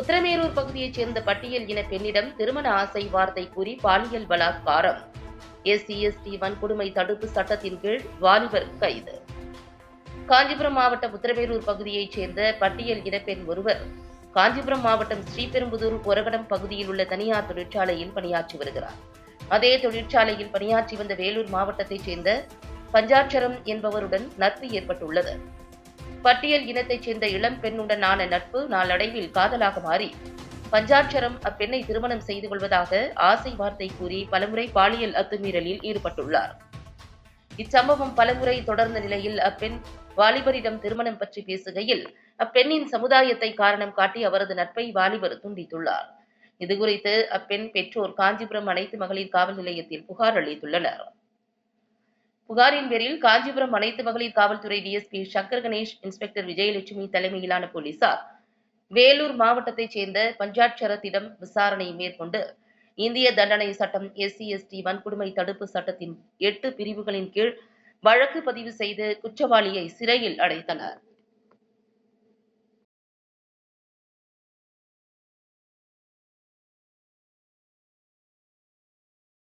உத்தரமேரூர் பகுதியைச் சேர்ந்த பட்டியல் இன பெண்ணிடம் திருமண ஆசை வார்த்தை கூறி பாலியல் பலாத்காரம். எஸ்சி எஸ்டி வன்கொடுமை தடுப்பு சட்டத்தின் கீழ் வாலிபர் கைது. காஞ்சிபுரம் மாவட்டம் உத்தரமேரூர் பகுதியைச் சேர்ந்த பட்டியல் இனப்பெண் ஒருவர் காஞ்சிபுரம் மாவட்டம் ஸ்ரீபெரும்புதூர் கொரகடம் பகுதியில் உள்ள தனியார் தொழிற்சாலையில் பணியாற்றி வருகிறார். அதே தொழிற்சாலையில் பணியாற்றி வந்த வேலூர் மாவட்டத்தைச் சேர்ந்த பஞ்சாட்சரம் என்பவருடன் நட்பு ஏற்பட்டுள்ளது. பட்டியல் இனத்தைச் சேர்ந்த இளம் பெண்ணுடனான நட்பு நாளடைவில் காதலாக மாறி பஞ்சாட்சரம் அப்பெண்ணை திருமணம் செய்து கொள்வதாக ஆசை வார்த்தை கூறி பலமுறை பாலியல் அத்துமீறலில் ஈடுபட்டுள்ளார். இச்சம்பவம் பலமுறை தொடர்ந்த நிலையில் அப்பெண் வாலிபரிடம் திருமணம் பற்றி பேசுகையில் அப்பெண்ணின் சமுதாயத்தை காரணம் காட்டி அவரது நட்பை வாலிபர் துண்டித்துள்ளார். இதுகுறித்து அப்பெண் பெற்றோர் காஞ்சிபுரம் அனைத்து மகளிர் காவல் நிலையத்தில் புகார் அளித்துள்ளனர். புகாரின் பேரில் காஞ்சிபுரம் அனைத்து மகளிர் காவல்துறை டிஎஸ்பி சங்கர் கணேஷ் இன்ஸ்பெக்டர் விஜயலட்சுமி தலைமையிலான போலீசார் வேலூர் மாவட்டத்தைச் சேர்ந்த பஞ்சாட்சரத்திடம் விசாரணை மேற்கொண்டு இந்திய தண்டனை சட்டம் எஸ்சி எஸ்டி வன்கொடுமை தடுப்பு சட்டத்தின் எட்டு பிரிவுகளின் கீழ் வழக்கு பதிவு செய்து குற்றவாளியை சிறையில் அடைத்தனர்.